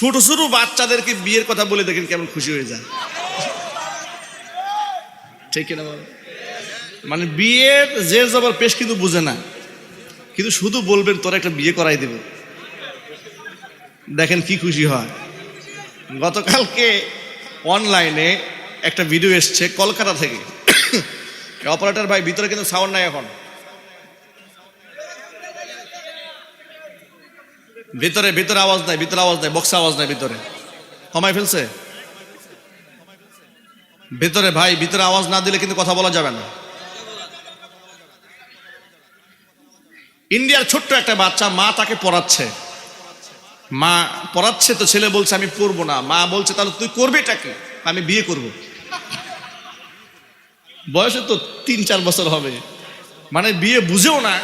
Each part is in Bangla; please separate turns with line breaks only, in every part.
ছোট ছোট বাচ্চাদেরকে বিয়ের কথা বলে দেখেন কেমন খুশি হয়ে যায়। ঠিক কিনা? মানে বিয়ের জের জবর পেশ কিন্তু বুঝে না। কিন্তু শুধু বলবেন, তোর একটা বিয়ে করাই দেবে। দেখেন কি খুশি হয়। গতকালকে অনলাইনে একটা ভিডিও এসছে কলকাতা থেকে। অপারেটর ভাই, ভিতরে কিন্তু সাউন্ড নাই এখন। ভিতরে ভিতরে আওয়াজ নাই, ভিতরে আওয়াজ নাই, বক্স আওয়াজ নাই, ভিতরে। কমাই ফেলছে? ভিতরে ভাই, ভিতরে আওয়াজ না দিলে কিন্তু কথা বলা যাবে না। ইন্ডিয়ার ছোট্ট একটা বাচ্চা, মা তাকে পড়াচ্ছে। মা পড়াচ্ছে তো, ছেলে বলছে, আমি পড়ব না। মা বলছে, তাহলে তুই করবি কি? আমি বিয়ে করব। বয়সে তো তিন, চার বছর হবে। মানে বিয়ে বুঝেও না,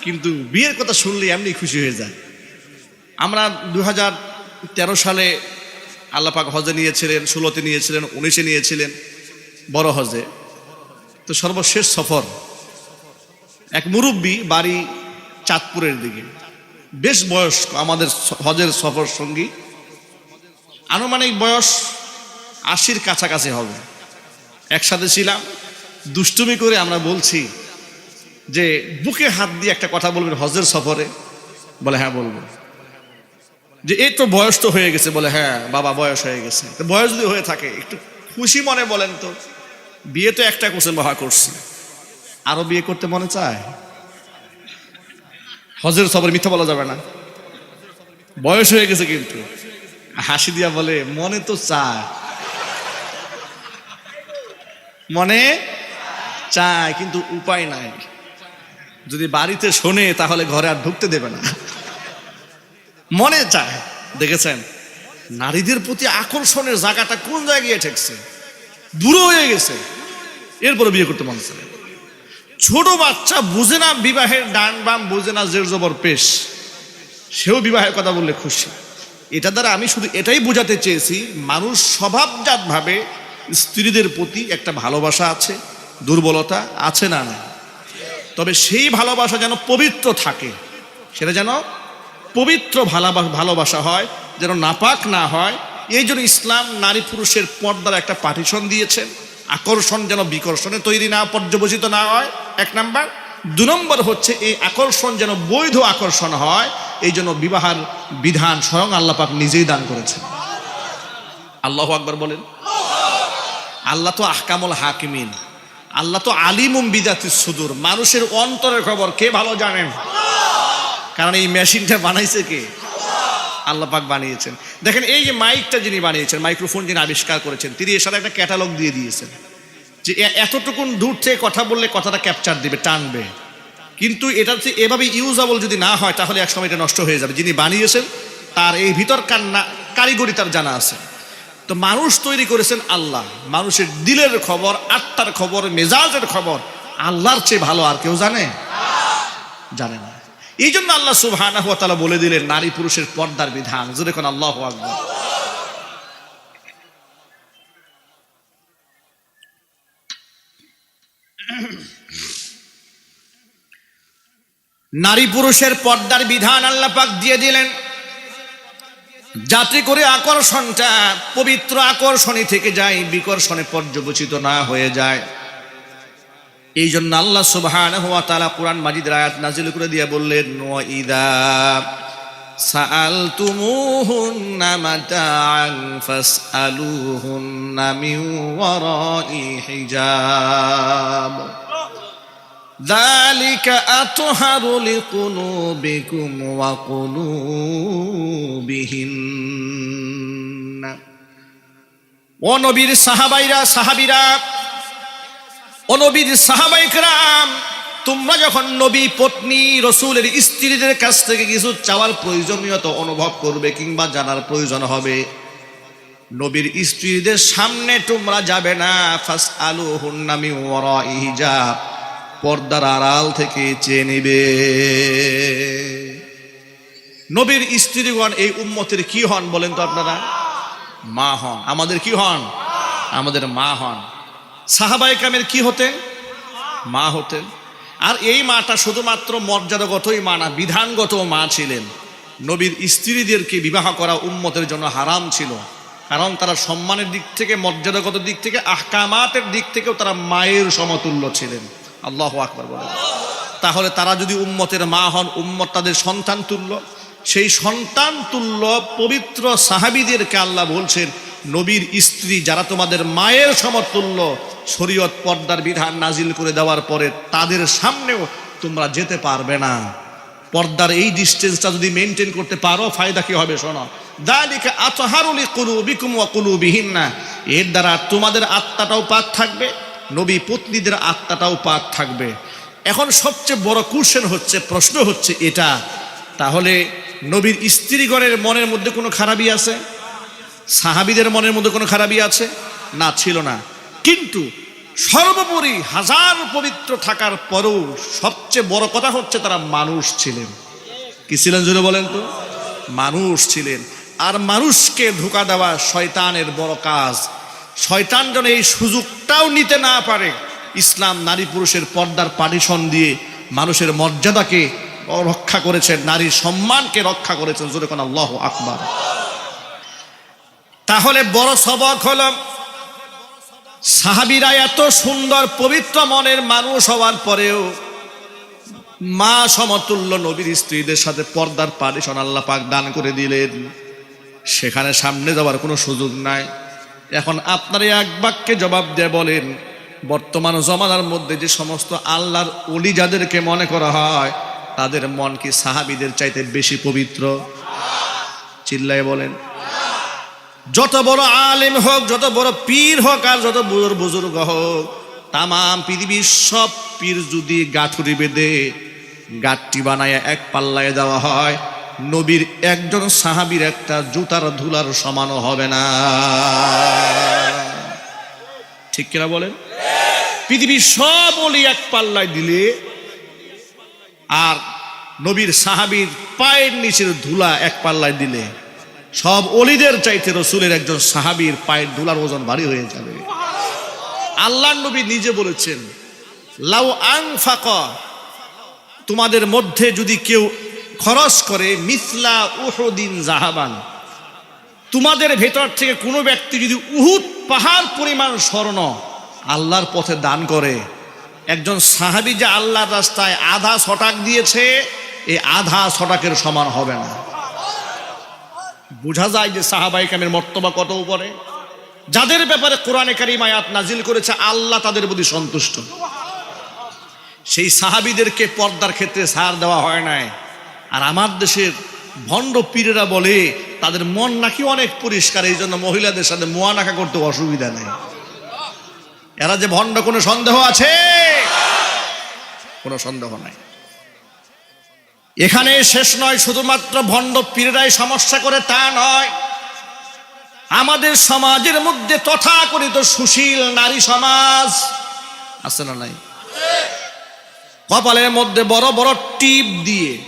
কিন্তু বিয়ের কথা শুনলে এমনি খুশি হয়ে যায়। আমরা দু তেরো সালে আল্লাপাক হজে নিয়েছিলেন ষোলোতে নিয়েছিলেন, উনিশে নিয়েছিলেন, বড় হজে তো সর্বশেষ সফর, এক মুরব্বী বাড়ি চাঁদপুরের দিকে। বেশ বয়স্ক আমাদের হজের সফর সঙ্গী। আনুমানিক বয়স আশির কাছাকাছি হবে। একসাথে ছিলাম। দুষ্টুমি করে আমরা বলছি যে, বুকে হাত দিয়ে একটা কথা বলবেন হজের সফরে? বলে হ্যাঁ বলব। যে এই তো বয়স তো হয়ে গেছে বলে হ্যাঁ বাবা বয়স হয়ে গেছে। বয়স যদি হয়ে থাকে, একটু খুশি মনে বলেন তো। বিয়ে তো একটা করছেন বাবা করছি। আরও বিয়ে করতে মনে চায়? হজের সফর মিথ্যা বলা যাবে না। বয়স হয়ে গেছে কিন্তু। হাসি দিয়া বলে, মনে তো চায়। মনে চায়, কিন্তু উপায় নাই। যদি বাড়িতে শোনে, তাহলে ঘরে আর ঢুকতে দেবে না। মনে চায়। দেখেছেন? নারীদের প্রতি আকর্ষণের জায়গাটা কোন জায়গায় ঠেকছে? দূর হয়ে গেছে। এরপরে বিয়ে করতে মন চায়। ছোট বাচ্চা বুঝে না বিবাহের ডান বাম, বুঝে না জের জবর পেশ। সেও বিবাহের কথা বললে খুশি। এটা দ্বারা আমি শুধু এটাই বোঝাতে চেয়েছি, মানুষ স্বভাবজাতভাবে স্ত্রীদের প্রতি একটা ভালোবাসা আছে, দুর্বলতা আছে না না তবে সেই ভালোবাসা যেন পবিত্র থাকে, সেটা যেন পবিত্র ভালোবাসা হয়, যেন নাপাক না হয়। এই জন্য ইসলাম নারী পুরুষের পর্দার একটা পার্টিশন দিয়েছেন। আকর্ষণ যেন বিকর্ষণে তৈরি না, পর্যবসিত না হয়। এক নাম্বার। দু নম্বর হচ্ছে এই আকর্ষণ যেন বৈধ আকর্ষণ হয়, এই জন্য বিবাহের বিধান স্বয়ং আল্লাহ পাক নিজেই দান করেছেন। আল্লাহ আকবর বলেন। আল্লাহ তো আহকামুল হাকিমিন। আল্লাহ তো আলিমুম বিদাতি সুদূর। মানুষের অন্তরের খবর কে ভালো জানেন? কারণ এই মেশিনটা বানাইছে কে? আল্লাহ পাক বানিয়েছেন। দেখেন, এই যে মাইকটা যিনি বানিয়েছেন, মাইক্রোফোন যিনি আবিষ্কার করেছেন, তিনি এর সাথে একটা ক্যাটালগ দিয়ে দিয়েছেন। যে এতটুকুন দূর থেকে কথা বললে কথাটা ক্যাপচার দিবে, টানবে। কিন্তু এটা হচ্ছে এভাবে ইউজাবল যদি না হয়, তাহলে একসময় এটা নষ্ট হয়ে যাবে। যিনি বানিয়েছেন, তার এই ভিতরকার না কারিগরি তার জানা আছে। তো মানুষ তৈরি করেছেন আল্লাহ। মানুষের দিলের খবর, আত্মার খবর, মেজাজের খবর, আল্লাহর চেয়ে ভালো আর কেউ জানে? জানে না। এই জন্য আল্লাহ তাআলা বলে দিলেন, নারী পুরুষের পর্দার বিধান। যদি কোন আল্লাহু নারী পুরুষের পর্দার বিধান আল্লাহ পাক দিয়ে দিলেন। যাতে করে আকর্ষণটা পবিত্র আকর্ষণী থেকে যায়, বিকর্ষণে পর্যবসিত না হয়ে যায়। এই জন্য আল্লাহ সুবহানাহু ওয়া তাআলা কোরআন মাজিদের আয়াত নাজিল করে দিয়ে বললেন ওয়া ইদা সাআলতুমুহুন্না মাতাআন ফাসআলুহুন্না মিন ওয়ারাই হিজাব ذلك أطهر لقلوبكم وقلوبهن ও নবীর সাহাবাইরা সাহাবিরা ও নবীর সাহাবাইকরাম তোমরা যখন নবী, পত্নী, রসুলের স্ত্রীদের কাছ থেকে কিছু চাওয়ার প্রয়োজনীয়তা অনুভব করবে কিংবা জানার প্রয়োজন হবে, নবীর স্ত্রীদের সামনে তোমরা যাবে না। ফাস আলু হুন্নামি ওরা ইহিজাব পর্দার আড়াল থেকে চেয়ে নিবে। নবীর স্ত্রীগণ, এই উম্মতের কি হন বলেন তো আপনারা? মা হন। আমাদের কি হন? আমাদের মা হন। সাহাবাই কামের কি হতেন মা হতেন আর এই মাটা শুধুমাত্র মর্যাদাগতই মা না বিধানগত মা ছিলেন। নবীর স্ত্রীদেরকে বিবাহ করা উম্মতের জন্য হারাম ছিল। কারণ তারা সম্মানের দিক থেকে, মর্যাদাগত দিক থেকে, আহকামাতের দিক থেকেও তারা মায়ের সমতুল্য ছিলেন। আল্লাহ আকবর বলেন তাহলে তারা যদি উম্মতের মা হন, উম্মত তাদের সন্তান তুল্য? সেই সন্তান তুল্য পবিত্র সাহাবিদেরকে আল্লাহ বলছেন নবীর স্ত্রী যারা তোমাদের মায়ের সমতুল্য, শরীয়ত পর্দার বিধান নাজিল করে দেওয়ার পরে তাদের সামনেও তোমরা যেতে পারবে না। পর্দার এই ডিস্টেন্সটা যদি মেনটেন করতে পারো, ফায়দা কি হবে শোনো? দালিকে আতহারুলি কুলু বিকুম কুলু বিহীন না এর দ্বারা তোমাদের আত্মাটাও পাক থাকবে, নবী পত্নীদের আত্মাটাও পাক থাকবে। এখন সবচেয়ে বড় কোশ্চেন হচ্ছে, প্রশ্ন হচ্ছে এটা। তাহলে নবীর স্ত্রীগণের মনের মধ্যে কোনো খারাপই আছে? সাহাবিদের মনের মধ্যে কোনো খারাপই আছে? না, ছিল না। কিন্তু সর্বোপরি হাজার পবিত্র থাকার পরেও সবচেয়ে বড় কথা হচ্ছে তারা মানুষ ছিলেন। কি ছিলেন জুড়ে বলেন তো? মানুষ ছিলেন। আর মানুষকে ধোকা দেওয়া শয়তানের বড় কাজ। শয়তান যেন এই সুযোগটাও নিতে না পারে, ইসলাম নারী পুরুষের পর্দার পার্টিশন দিয়ে মানুষের মর্যাদাকে রক্ষা করেছেন, নারীর সম্মানকে রক্ষা করেছেন, জোরে কোন আল্লাহ আকবার। তাহলে বড় সবক হলো। সাহাবিরা এত সুন্দর, পবিত্র মনের মানুষ হওয়ার পরেও মা সমতুল্য নবীর স্ত্রীদের সাথে পর্দার পারিশন আল্লাহ পাক দান করে দিলেন। সেখানে সামনে যাওয়ার কোনো সুযোগ নাই। এখন আপনারা এক বাক্যে জবাব দিয়ে বলেন, বর্তমান জমানার মধ্যে যে সমস্ত আল্লাহর অলি যাদেরকে মনে করা হয়, তাদের মন কি সাহাবিদের চাইতে বেশি পবিত্র? চিল্লায় বলেন যত বড় আলেম হোক, যত বড় পীর হোক, আর যত বুজুর বুজুর্গ হোক তাম পৃথিবীর সব পীর যদি গাঠুরি বেঁধে গাঠটি বানায় এক পাল্লায় দেওয়া হয়, নবীর একজন সাহাবীর একটা জুতার ধুলার সমানও হবে না। ঠিক কিনা বলেন? পৃথিবীর সব অলি এক পাল্লায় দিলে, আর নবীর সাহাবীর পায়ের নিচের ধুলা এক পাল্লায় দিলে সব অলিদের চাইতে রসুলের একজন সাহাবীর পায়ের ধুলার ওজন ভারী হয়ে যাবে। আল্লাহ নবী নিজে বলেছেন, লাউ আং ফাক তোমাদের মধ্যে যদি কেউ খরচ করে, মিসলা উহুদিন জাহাবান, তোমাদের ভেতর থেকে কোনো ব্যক্তি যদি উহুদ পাহাড় পরিমাণ স্বর্ণ আল্লাহর পথে দান করে, একজন সাহাবি যে আল্লাহর রাস্তায় আধা ছটাক দিয়েছে এই আধা ছটাকের সমান হবে না। বোঝা যায় যে সাহাবাই কামের মর্তবা কত উপরে। যাদের ব্যাপারে কোরআনে কারিম আয়াত নাজিল করেছে, আল্লাহ তাদের প্রতি সন্তুষ্ট। সেই সাহাবিদেরকে পর্দার ক্ষেত্রে সার দেওয়া হয় নাই। আর আমার দেশের ভণ্ড পীরেরা বলে, তাদের মন নাকি অনেক পরিষ্কার এই জন্য মহিলাদের সাথে মোয়ানাকা করতে অসুবিধা নেই। এরা যে ভণ্ড, কোনো সন্দেহ আছে? কোনো সন্দেহ নাই। এখানে শেষ নয়, শুধুমাত্র ভণ্ড পীরেরাই সমস্যা করে তা নয়। আমাদের সমাজের মধ্যে তথাকথিত সুশীল নারী সমাজ আছে না নাই? কপালের মধ্যে বড় বড় টিপ দিয়ে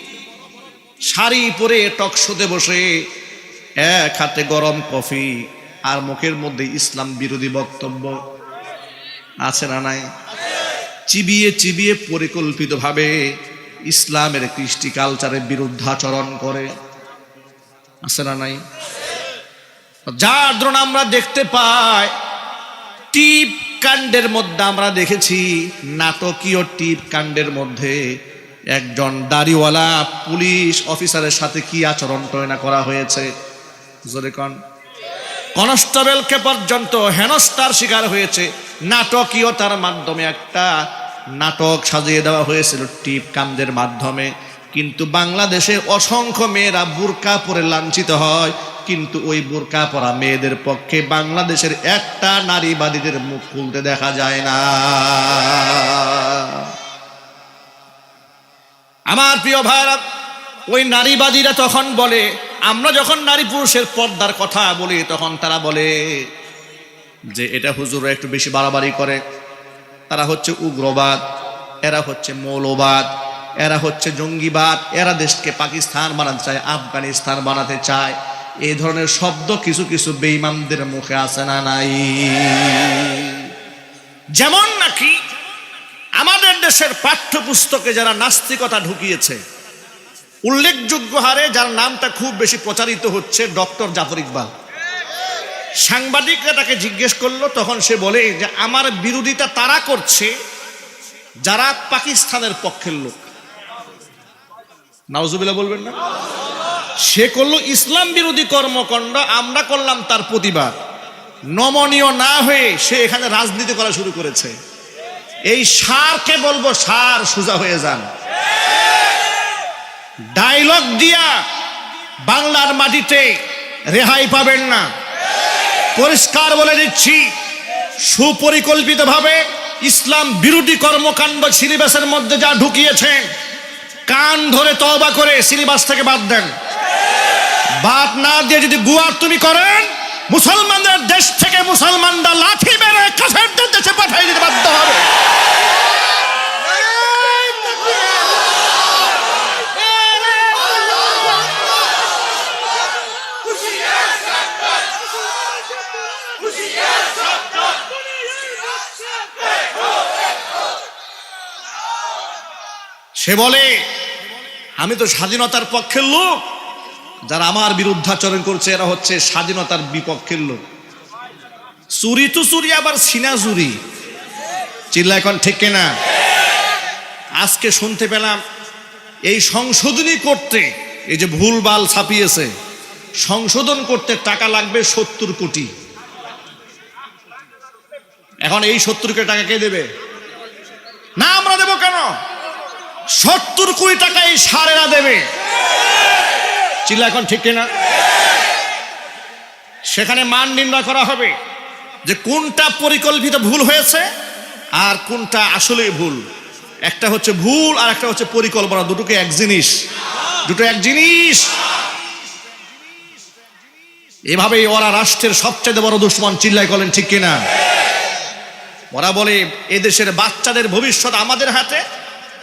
শাড়ি পরে টকশোতে বসে এক হাতে গরম কফি আর মুখের মধ্যে ইসলাম বিরোধী বক্তব্য আছে না নাই? চিবিয়ে চিবিয়ে পরিকল্পিতভাবে ইসলামের কৃষ্টি কালচারের বিরুদ্ধাচরণ করে। আছে না নাই? যার দ্রোণ আমরা দেখতে পাই, টিপ কাণ্ডের মধ্যে আমরা দেখেছি, নাটকীয় টিপ কাণ্ডের মধ্যে একজন দাড়িওয়ালা পুলিশ অফিসারের সাথে কি আচরণ টয়না করা হয়েছে? কনস্টেবলকে পর্যন্ত হেনস্তার শিকার হয়েছে। নাটকীয়তার মাধ্যমে একটা নাটক সাজিয়ে দেওয়া হয়েছিল টিপ কামদের মাধ্যমে। কিন্তু বাংলাদেশে অসংখ্য মেয়েরা বুরকা পরে লাঞ্ছিত হয়। কিন্তু ওই বোরকা পরা মেয়েদের পক্ষে বাংলাদেশের একটা নারীবাদীদের মুখ খুলতে দেখা যায় না। আমার প্রিয় ভাইরা, ওই নারীবাদীরা তখন বলে, আমরা যখন নারী পুরুষের পর্দার কথা বলি, তখন তারা বলে যে, এটা হুজুরা একটু বেশি বাড়াবাড়ি করে। তারা হচ্ছে উগ্রবাদ, এরা হচ্ছে মৌলবাদ, এরা হচ্ছে জঙ্গিবাদ, এরা দেশকে পাকিস্তান বানাতে চায়, আফগানিস্তান বানাতে চায়। এই ধরনের শব্দ কিছু কিছু বেইমানদের মুখে আসে না নাই? যেমন নাকি আমাদের দেশের পাঠ্যপুস্তকে যারা নাস্তিকতা ঢুকিয়েছে, উল্লেখযোগ্য হারে যার নামটা খুব বেশি প্রচারিত হচ্ছে ডক্টর জাফর ইকবাল। সাংবাদিকরা তাকে জিজ্ঞেস করল, তখন সে বলে যে, আমার বিরোধিতা তারা করছে যারা পাকিস্তানের পক্ষের লোক। নাওজুবিল্লাহ বলবেন না? সে করল ইসলাম বিরোধী কর্মকাণ্ড, আমরা করলাম তার প্রতিবাদ। নমনীয় না হয়ে সে এখানে রাজনীতি করা শুরু করেছে। এই সারকে বলব সার, সোজা হয়ে যান। ডায়লগ দিয়া বাংলার মাটিতে রেহাই পাবেন না। পরিষ্কার বলে দিচ্ছি, সুপরিকল্পিতভাবে ইসলাম বিরোধী কর্মকাণ্ড সিলেবাসের মধ্যে যা ঢুকিয়েছেন কান ধরে তবা করে সিলেবাস থেকে বাদ দেন। বাদ না দিয়ে যদি গুয়ার তুমি করেন, মুসলমানদের দেশ থেকে মুসলমানরা লাঠি মেরে কাফেরদের দেশে পাঠিয়ে দিতে বাধ্য হবে। সে বলে, আমি তো স্বাধীনতার পক্ষের লোক। যারা আমার বিরুদ্ধাচরণ করছে, এরা হচ্ছে স্বাধীনতার বিপক্ষের লোক। চুরি তো চুরি, আবার সিনা চুরি। চিল্লা এখন ঠিক না আজকে শুনতে পেলাম, এই সংশোধনী করতে, এই যে ভুলবাল ছাপিয়েছে, সংশোধন করতে টাকা লাগবে সত্তর কোটি। এখন এই সত্তর কোটি টাকা কে দেবে? না, আমরা দেবো কেন? সত্তর কোটি টাকা এই সারেরা দেবে। চিল্লা এখন ঠিক কিনা? সেখানে মান নির্ণয় করা হবে যে কোনটা পরিকল্পিত ভুল হয়েছে আর কোনটা আসলে ভুল। একটা হচ্ছে ভুল আর একটা হচ্ছে পরিকল্পনা, দুটোকে এক জিনিস। দুটো এক জিনিস। এভাবেই ওরা রাষ্ট্রের সবচেয়ে বড় দুশ্মন চিল্লাই করেন ঠিক কিনা? ওরা বলে, এদেশের বাচ্চাদের ভবিষ্যৎ আমাদের হাতে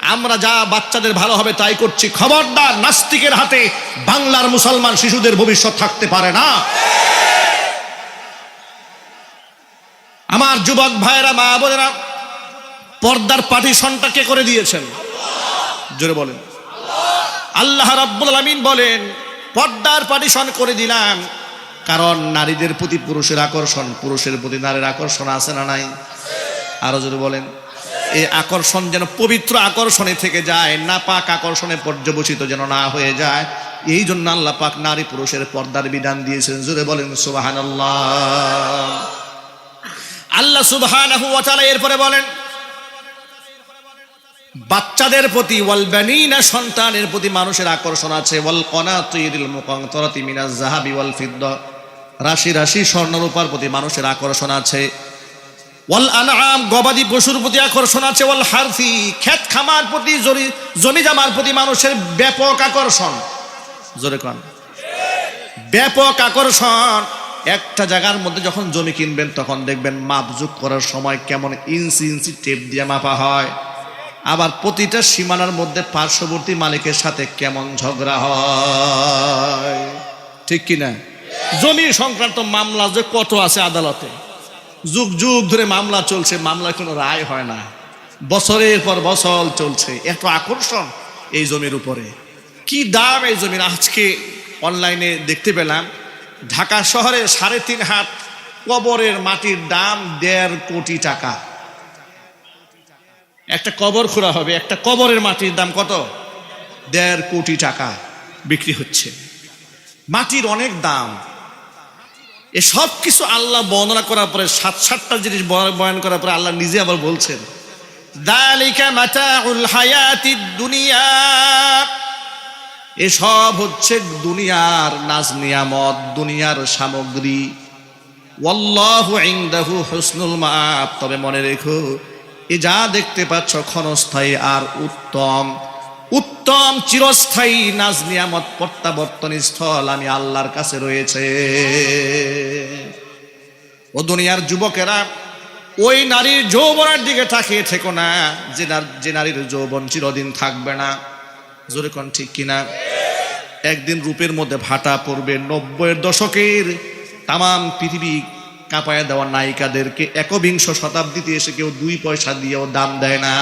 আমরা যা বাচ্চাদের ভালো হবে তাই করছি। খবরদার নাস্তিকের হাতে বাংলার মুসলমান শিশুদের ভবিষ্যৎ থাকতে পারে না। আমার যুবক ভাইয়েরা, মা বোনেরা, পর্দার পার্টিশনটা কে করে দিয়েছেন। জোরে বলেন। আল্লাহ রাব্বুল আলামিন বলেন, পর্দার পার্টিশন করে দিলাম। কারণ নারীদের প্রতি পুরুষের আকর্ষণ, পুরুষের প্রতি নারীর আকর্ষণ আছে না নাই? আরও জোরে বলেন। এই আকর্ষণ যেন পবিত্র আকর্ষণে থেকে যায় না পাক আকর্ষণে পর্যবসিত যেন না হয়ে যায়। এই জন্য আল্লাহ পাক নারী পুরুষের পর্দার বিধান দিয়েছেন, জোরে বলেন সুবাহান আল্লাহ সুবহান এরপরে বলেন, বাচ্চাদের প্রতি, ওয়াল বানিনা সন্তানের প্রতি মানুষের আকর্ষণ আছে। ওয়াল কনা কনাতিরিল মুকান্তরাতি মিনাজ জাহাবি ওয়াল ফিদ্দা। রাশি রাশি স্বর্ণরূপার প্রতি মানুষের আকর্ষণ আছে। ওয়াল আনআম, গবাদি পশুর প্রতি আকর্ষণ আছে, ওয়াল হারফি ক্ষেত খামার প্রতি জমি জামার প্রতি মানুষের ব্যাপক আকর্ষণ। জোরে কন। ব্যাপক আকর্ষণ। একটা জায়গার মধ্যে যখন জমি কিনবেন, তখন দেখবেন মাপজুক করার সময় কেমন ইঞ্চি ইঞ্চি টেপ দিয়ে মাপা হয়। আবার প্রতিটা সীমানার মধ্যে পার্শ্ববর্তী মালিকের সাথে কেমন ঝগড়া হয়। ঠিক কিনা? জমি সংক্রান্ত মামলা যে কত আছে আদালতে? যুগ যুগ ধরে মামলা চলছে মামলার কোনো রায় হয় না। বছরের পর বছর চলছে, এত আকর্ষণ এই জমির উপরে। কি দাম এই জমির? আজকে অনলাইনে দেখতে পেলাম, ঢাকা শহরে সাড়ে তিন হাত কবরের মাটির দাম দেড় কোটি টাকা। একটা কবর খোঁড়া হবে, একটা কবরের মাটির দাম কত? দেড় কোটি টাকা বিক্রি হচ্ছে। মাটির অনেক দাম। এ সব কিছু আল্লাহ বর্ণনা করার পরে, সাত সাতটা জিনিস বয়- বয়ান করার পরে আল্লাহ নিজে আবার বলছেন দুনিয়া। এসব হচ্ছে দুনিয়ার নাজ নিয়ামত, দুনিয়ার সামগ্রী। ওয়াল্লাহু হুসনুল মাআব। তবে মনে রেখো, এ যা দেখতে পাচ্ছ ক্ষণস্থায়ী আর উত্তম। উত্তম চিরস্থায়ী নাজ নিয়ামত প্রত্যাবর্তন স্থল আমি আল্লাহর কাছে রয়েছে। ও দুনিয়ার যুবকেরা, ওই নারীর যৌবনের দিকে তাকিয়ে থেকো না, যে যে নারীর যৌবন চিরদিন থাকবে না। জোরে কোন ঠিক কিনা? একদিন রূপের মধ্যে ভাটা পড়বে নব্বইয়ের দশকের তাম পৃথিবী কাঁপায় দেওয়া নায়িকাদেরকে একবিংশ শতাব্দীতে এসে কেউ দুই পয়সা দিয়েও দাম দেয় না।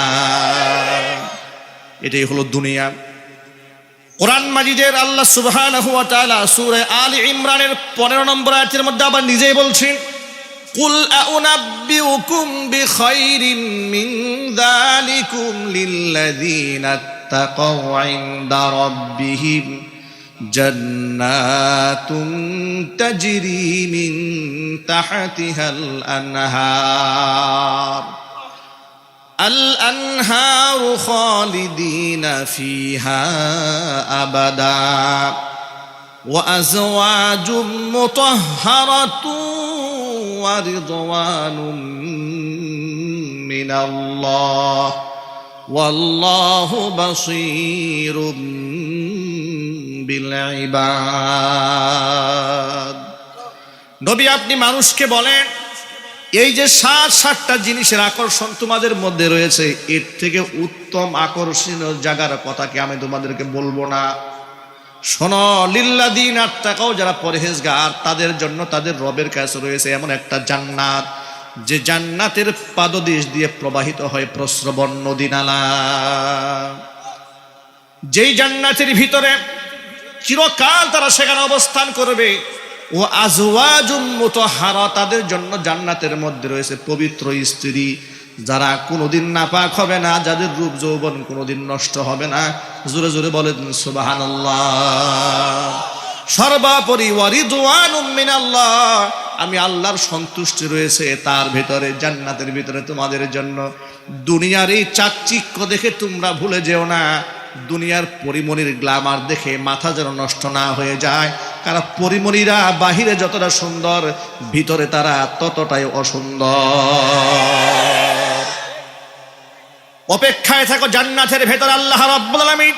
এটাই হলো দুনিয়া। কোরআন মাজিদের আল্লাহ তাআলা সূরা আলী ইমরানের 15 নম্বর আয়াতের মধ্যে আবার নিজেই বলছেন, কুল আউনাব্বিউকুম বিখাইরিম মিন যালিকুম লিল্লাযীনা তাকাউ ইনদা রাব্বিহিম জান্নাতুন তাজরি মিন তাহতিহাল আনহার। الأنهار خالدين فيها أبدا وأزواج مطهرة ورضوان من الله والله بصير بالعباد নবী আপনি মানুষকে বলেন এই যে সাত, সাতটা জিনিসের আকর্ষণ তোমাদের মধ্যে রয়েছে, এর থেকে উত্তম আকর্ষণীয় জায়গার কথা কি আমি তোমাদেরকে বলব না? শোনো, লিল্লাদিন আত্মাকাও যারা পরহেজগার, তাদের জন্য তাদের রবের কাছে রয়েছে এমন একটা জান্নাত, যে জান্নাতের পাদদেশ দিয়ে প্রবাহিত হয় প্রস্রবণ নদী নালা যেই জান্নাতের ভিতরে চিরকাল তারা সেখানে অবস্থান করবে ও আজওয়াজুম মুতাহারা, তাদের জন্য জান্নাতের মধ্যে রয়েছে পবিত্র স্ত্রী, যারা কোনোদিন নাপাক হবে না, যাদের রূপ যৌবন কোনোদিন নষ্ট হবে না। জোরে জোরে বলেন, সুবহানাল্লাহ। সর্বোপরি ওয়ারিদওয়ানুম মিনাল্লাহ, আমি আল্লাহর সন্তুষ্টি রয়েছে তার ভিতরে, জান্নাতের ভিতরে তোমাদের জন্য। দুনিয়ার এই চাকচিক্য দেখে তোমরা ভুলে যেও না, দুনিয়ার পরিমণির গ্লামার দেখে মাথা যেন নষ্ট না হয়ে যায়। কারণ পরিমণিরা বাহিরে যতটা সুন্দর, ভিতরে তারা ততটাই অসুন্দর। অপেক্ষায় থাকো জান্নাতের ভেতর, আল্লাহ রাব্বুল আলামিন।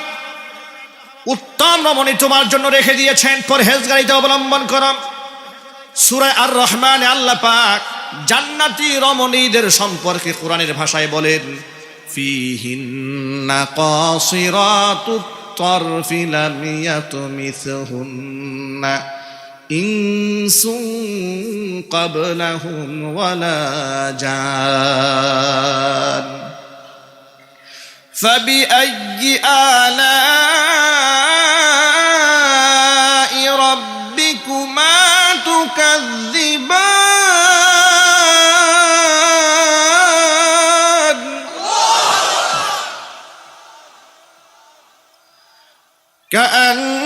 উত্তম রমণী তোমার জন্য রেখে দিয়েছেন পরহেজগারিতে অবলম্বন কর। সুরায় আর রহমান আল্লাহ পাক জান্নাতি রমণীদের সম্পর্কে কোরআনের ভাষায় বলেন, ফিহিন্না কসিরাতুত তরফিলামিয়াতু মিসহুন إنس قبلهم ولا جان فبأي آلاء ربكما تكذبان؟ كأنهن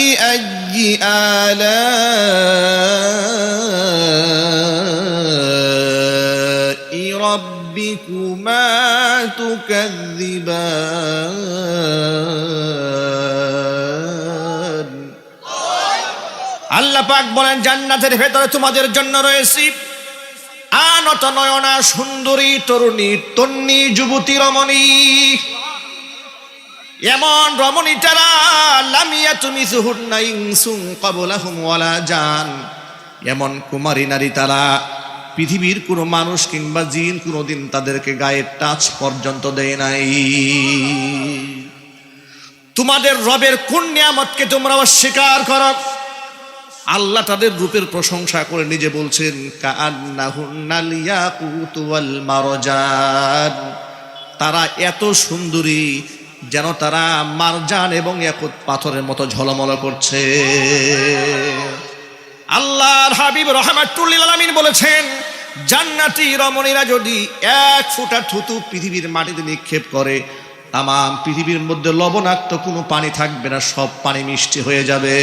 فبأي آلاء ربكما تكذبان আল্লাহ পাক বলেন জান্নাতের ভেতরে তোমাদের জন্য রয়েছে আনত নয়না সুন্দরী তরুণী তন্নি যুবতী রমণী এমন রমণী তারা লামিয়া জান এমন কুমারী নারী তারা পৃথিবীর কোনো মানুষ কিংবা জিন কোনোদিন তাদেরকে গায়ে টাচ পর্যন্ত দেয় নাই। তোমাদের রবের কোন নিয়ামতকে তোমরা অস্বীকার করো? আল্লাহ তাদের রূপের প্রশংসা করে নিজে বলছেন তারা এত সুন্দরী যেন তারা মারজান এবং ইয়াকুত পাথরের মতো ঝলমল করছে। আল্লাহর হাবিব রহমাতুল্লিল বলেছেন, জান্নাতি রমণীরা যদি এক ফোঁটা থুতু পৃথিবীর মাটিতে নিক্ষেপ করে তাম পৃথিবীর মধ্যে লবণাক্ত কোনো পানি থাকবে না, সব পানি মিষ্টি হয়ে যাবে।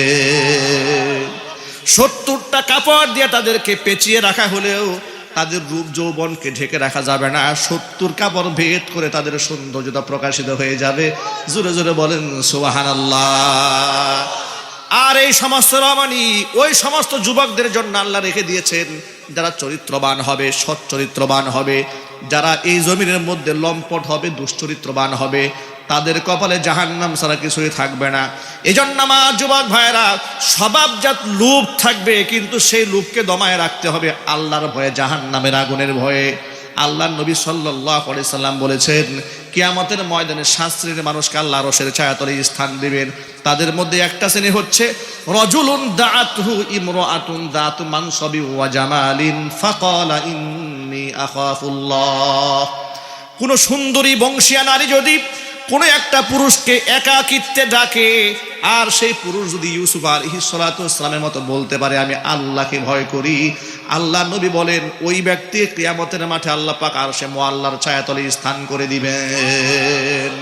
সত্তরটা কাপড় দিয়ে তাদেরকে পেঁচিয়ে রাখা হলেও তাদের রূপ যৌবনকে ঢেকে রাখা যাবে না। সত্তর কাপড় ভেদ করে তাদের সৌন্দর্যতা প্রকাশিত হয়ে যাবে। জোরে জোরে বলেন সুবাহান আর এই সমস্ত রমণী, ওই সমস্ত যুবকদের জন্য আল্লাহ রেখে দিয়েছেন, যারা চরিত্রবান হবে সৎ চরিত্রবান হবে, যারা এই জমিনের মধ্যে লম্পট হবে, দুশ্চরিত্রবান হবে তাদের কপালে জাহান্নাম ছাড়া কিছুই থাকবে না। এজন্য আমার যুবক ভাইয়েরা, স্বভাবজাত লোভ থাকবে, কিন্তু সেই লোভকে দমায় রাখতে হবে আল্লাহর ভয়ে, জাহান্নামের আগুনের ভয়ে। আল্লাহ নবী সাল্লাহ সাল্লাম বলেছেন, কিয়ামতের ময়দানে শাস্ত্রীর মানুষকে আল্লাহ রসের ছায়াতলে স্থান দিবেন। তাদের মধ্যে একটা শ্রেণি হচ্ছে, রজুলুন দাতুহু ইমরাতুন দাতু মানসাবি ওয়া জামালিন ফাকালা আখাফুল্লাহ। কোন সুন্দরী বংশীয়া নারী যদি কোনো একটা পুরুষকে একাকিত্বে ডাকে। আর সেই পুরুষ যদি ইউসুফ আলহিসালামের মতো বলতে পারে, আমি আল্লাহকে ভয় করি। আল্লাহ নবী বলেন, ওই ব্যক্তি কিয়ামতের মাঠে আল্লাহ পাক আর সে মোয়াল্লার ছায়াতলে স্থান করে দিবেন।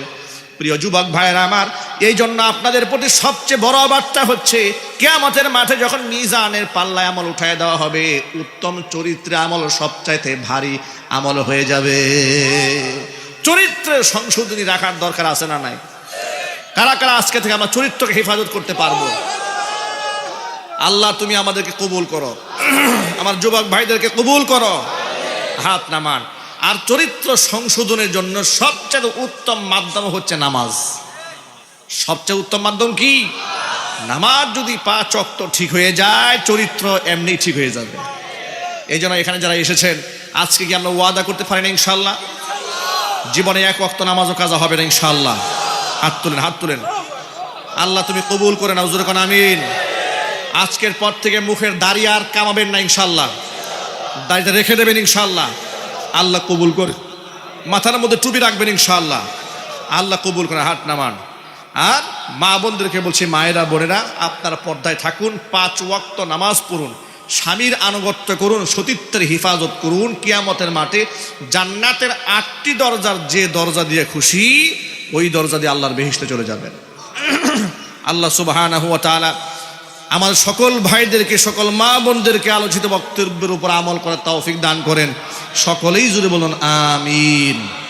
প্রিয় যুবক ভাইয়েরা আমার এই জন্য আপনাদের প্রতি সবচেয়ে বড় বার্তা হচ্ছে, কেয়ামতের মাঠে যখন মিজানের পাল্লায় আমল উঠায় দেওয়া হবে, উত্তম চরিত্রে আমল সবচাইতে ভারী আমল হয়ে যাবে। চরিত্রের সংশোধনী রাখার দরকার আছে না নাই? কারা কারা আজকে থেকে আমরা চরিত্রকে হেফাজত করতে পারব? আল্লাহ, তুমি আমাদেরকে কবুল করো। আমার যুবক ভাইদেরকে কবুল করো। হাত নামান। আর চরিত্র সংশোধনের জন্য সবচেয়ে উত্তম মাধ্যম হচ্ছে নামাজ। সবচেয়ে উত্তম মাধ্যম কি? নামাজ যদি পাঁচ অক্ত ঠিক হয়ে যায়, চরিত্র এমনি ঠিক হয়ে যাবে। এই জন্য এখানে যারা এসেছেন, আজকে কি আমরা ওয়াদা করতে পারি না ইনশাল্লাহ জীবনে এক অক্ত নামাজও কাজা হবে না ইনশাল্লাহ হাত তুলেন হাত তুলেন। আল্লাহ, তুমি কবুল করে নাও, জোরে কোন আমিন। আজকের পর থেকে মুখের দাড়ি আর কামাবেন না ইনশাল্লাহ দাড়িটা রেখে দেবেন ইনশাল্লাহ আল্লাহ কবুল করে, মাথার মধ্যে টুপি রাখবেন ইনশাল্লাহ আল্লাহ কবুল করে, হাত নামান। আর মা বোনদেরকে বলছি, মায়েরা, বোনেরা, আপনারা পর্দায় থাকুন, পাঁচ ওয়াক্ত নামাজ পড়ুন। স্বামীর আনুগত্য করুন, সতীত্বের হিফাজত করুন, কিয়ামতের মাঠে জান্নাতের আটটি দরজার যে দরজা দিয়ে খুশি, ওই দরজা দিয়ে আল্লাহর বেহিস্তে চলে যাবেন। আল্লাহ তাআলা আমার সকল ভাইদেরকে, সকল মা বোনদেরকে আলোচিত বক্তব্যের উপর আমল করার তৌফিক দান করেন। সকলেই জুড়ে বলুন, আমিন।